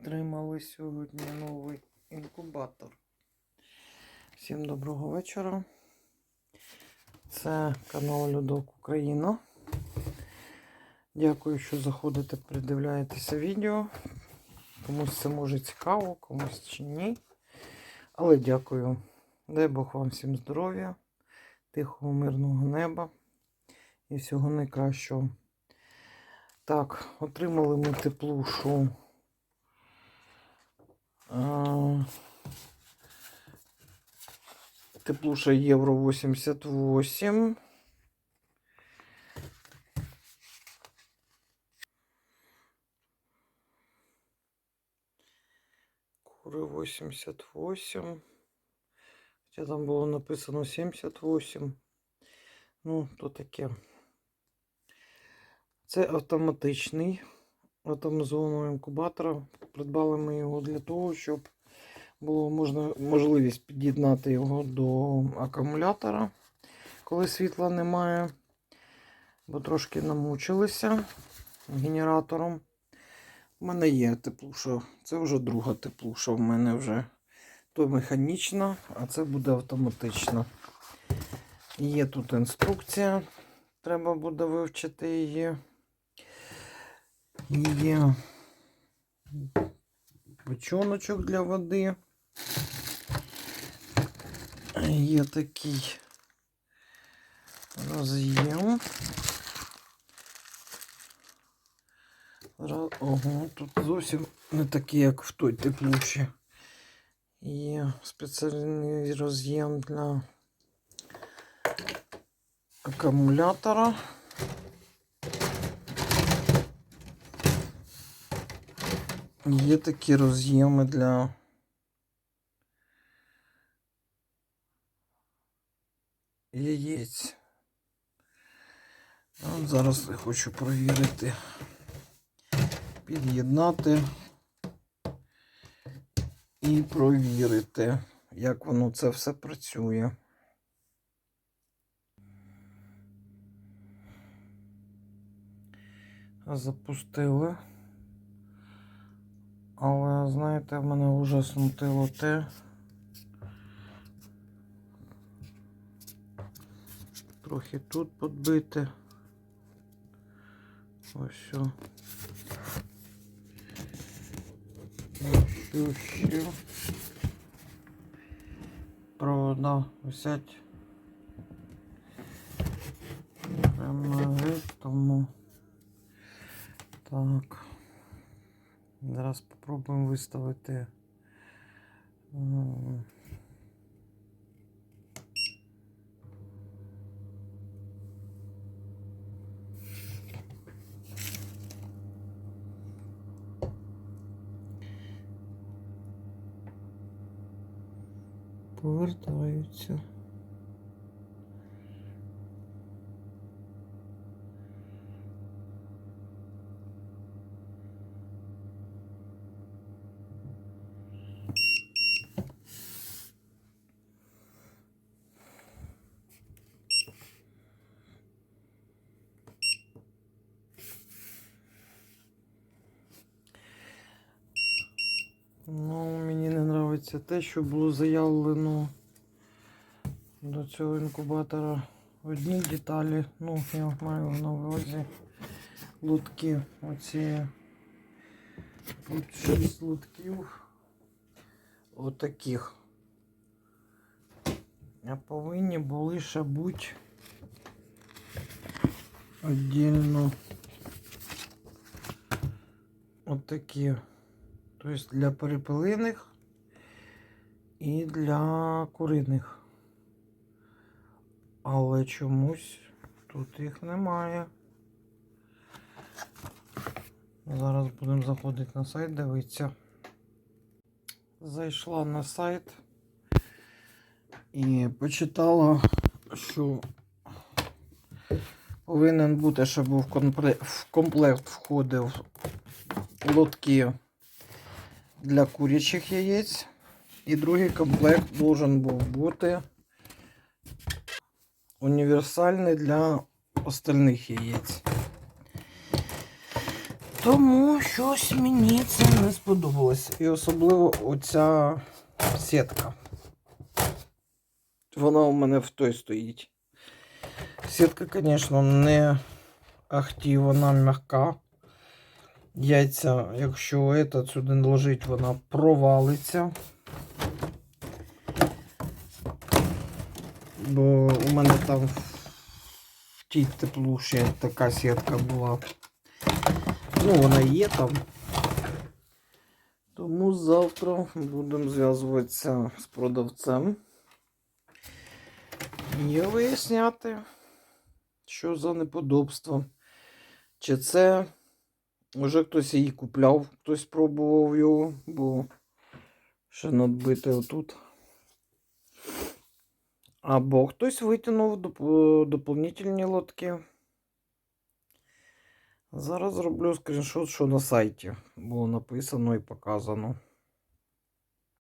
Отримали сьогодні новий інкубатор. Всім доброго вечора. Це канал Людок Україна. Дякую, що заходите, придивляєтеся відео. Комусь це може цікаво, комусь чи ні. Але дякую. Дай Бог вам всім здоров'я, тихого, мирного неба і всього найкращого. Так, отримали ми теплушу. Теплуша Євро 88. Кури 88. Хоча там було написано 78. Ну, то таке. Це автоматичний автоматизованого інкубатора. Придбали ми його для того, щоб було можна, можливість під'єднати його до акумулятора, коли світла немає. Бо трошки намучилися генератором. У мене є теплуша. Це вже друга теплуша. В мене вже то механічна, а це буде автоматична. Є тут інструкція. Треба буде вивчити її. Є бочоночок для води. Є такий роз'єм. Ого, тут зовсім не такий, як в той теплуші. Є спеціальний роз'єм для акумулятора. Є такі роз'єми для яєць. Зараз я хочу провірити, під'єднати і провірити, як воно це все працює. Запустили. Але, знаєте, мене вже смутило те. Трохи тут подбити. Ось все. Ще. Провода висять. Прямо тому. Так. Зараз спробуємо виставити. Повертаються. Ну, мені не подобається те, що було заявлено до цього інкубатора одні деталі. Ну, я маю на увазі лотки. Оці тут 6 лотків. Отаких. А повинні були ще бути віддільно отакі. Тобто для перепелиних і для куриних. Але чомусь тут їх немає. Зараз будемо заходити на сайт, дивитися. Зайшла на сайт і почитала, що повинен бути, щоб в комплект входив лотки для курячих яєць. І другий комплект должен був бути універсальний для остальних яєць. Тому щось мені це не сподобалось. І особливо оця сітка. Вона у мене в той стоїть. Сітка, звісно, не ахті, вона м'яка. Яйця, якщо этот сюди ложить, вона провалиться. Бо у мене там в тій теплуші така сітка була. Ну, вона є там. Тому завтра будемо зв'язуватися з продавцем і виясняти, що за неподобство. Чи це вже хтось її купляв, хтось пробував його, бо ще надбите отут. Або хтось витягнув доп- доповнительні лотки. Зараз зроблю скріншот, що на сайті було написано і показано.